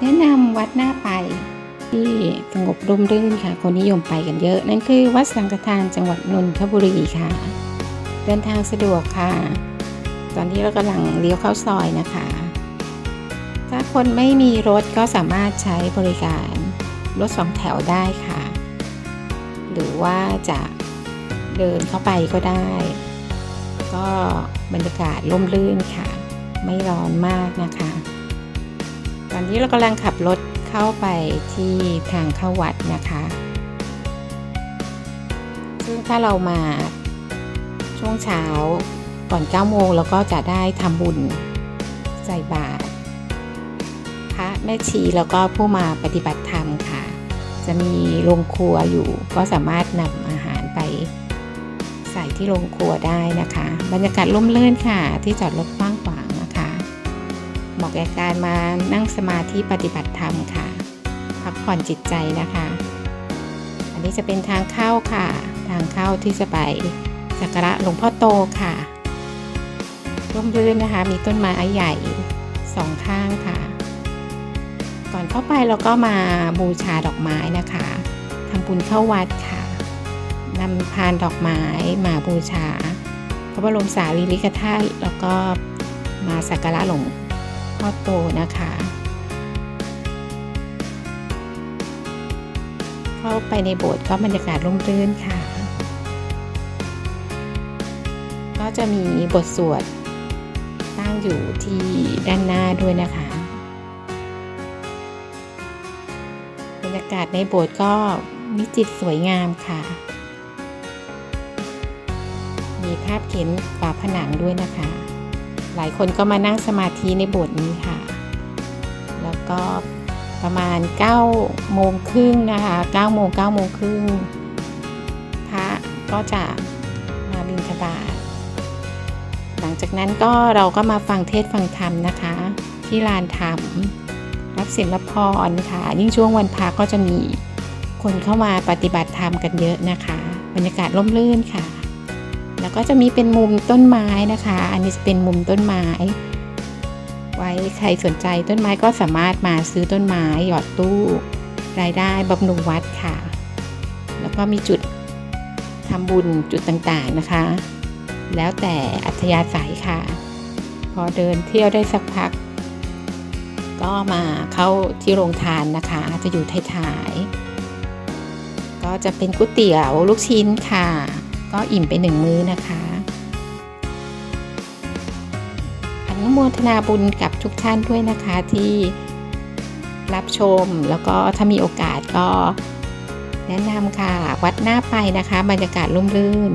แนะนำวัดหน้าไป ที่สงบร่มรื่นค่ะ คนนิยมไปกันเยอะ นั่นคือวัดสังฆทานจังหวัดนนทบุรีค่ะ เดินทางสะดวกค่ะ ตอนนี้เรากำลังเลี้ยวเข้าซอยนะคะ ถ้าคนไม่มีรถก็สามารถใช้บริการรถสองแถวได้ค่ะ หรือว่าจะเดินเข้าไปก็ได้ ก็บรรยากาศร่มรื่นค่ะ ไม่ร้อนมากนะคะ ตอนนี้เรากำลังขับรถเข้าไปที่ทางเข้าวัดนะคะ ซึ่งถ้าเรามาช่วงเช้าก่อน9โมงเราก็จะได้ทำบุญใส่บาตรพระแม่ชีแล้วก็ผู้มาปฏิบัติธรรมค่ะ จะมีโรงครัวอยู่ก็สามารถนำอาหารไปใส่ที่โรงครัวได้นะคะ บรรยากาศร่มรื่นค่ะ ที่จอดรถกว้าง เหมาะแก่การมานั่งสมาธิปฏิบัติธรรมค่ะ พักผ่อนจิตใจนะคะ อันนี้จะเป็นทางเข้าค่ะ ทางเข้าที่จะไปสักการะหลวงพ่อโตค่ะร่มรื่นนะคะ มีต้นไม้ใหญ่สองข้างค่ะ ก่อนเข้าไปเราก็มาบูชาดอกไม้นะคะทำบุญเข้าวัดค่ะนำพานดอกไม้มาบูชา พระบรมสารีริกธาตุแล้วก็มาสักการะหลวง พ่อโตนะคะ เข้าไปในโบสถ์ก็บรรยากาศร่มรื่นค่ะ ก็จะมีบทสวดตั้งอยู่ที่ด้านหน้าด้วยนะคะ บรรยากาศในโบสถ์ก็วิจิตรสวยงามค่ะ มีภาพเขียนฝาผนังด้วยนะคะ หลายคนก็มานั่งสมาธิในโบสถ์นี้ค่ะ แล้วก็ประมาณ9โมงครึ่งนะคะ9โมง9โมงครึ่งพระก็จะมาบิณฑบาตหลังจากนั้นก็เราก็มาฟังเทศฟังธรรมนะคะ ที่ลานธรรมรับศิลพรค่ะ ยิ่งช่วงวันพักก็จะมีคนเข้ามาปฏิบัติธรรมกันเยอะนะคะ บรรยากาศร่มรื่นค่ะ แล้วก็จะมีเป็นมุมต้นไม้นะคะ อันนี้จะเป็นมุมต้นไม้ ไว้ใครสนใจต้นไม้ก็สามารถมาซื้อต้นไม้หยอดตู้รายได้บำรุงวัดค่ะ แล้วก็มีจุดทำบุญจุดต่างๆนะคะ แล้วแต่อัธยาศัยค่ะ พอเดินเที่ยวได้สักพัก ก็มาเข้าที่โรงทานนะคะ จะอยู่ท้ายๆก็จะเป็นก๋วยเตี๋ยวลูกชิ้นค่ะ ก็อิ่มไปหนึ่งมื้อนะคะอนุโมทนาบุญกับทุกท่านด้วยนะคะที่รับชมแล้วก็ถ้ามีโอกาสก็แนะนำค่ะ วัดหน้าไปนะคะบรรยากาศร่มรื่น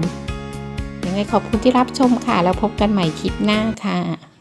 ยังไงขอบคุณที่รับชมค่ะ แล้วพบกันใหม่คลิปหน้าค่ะ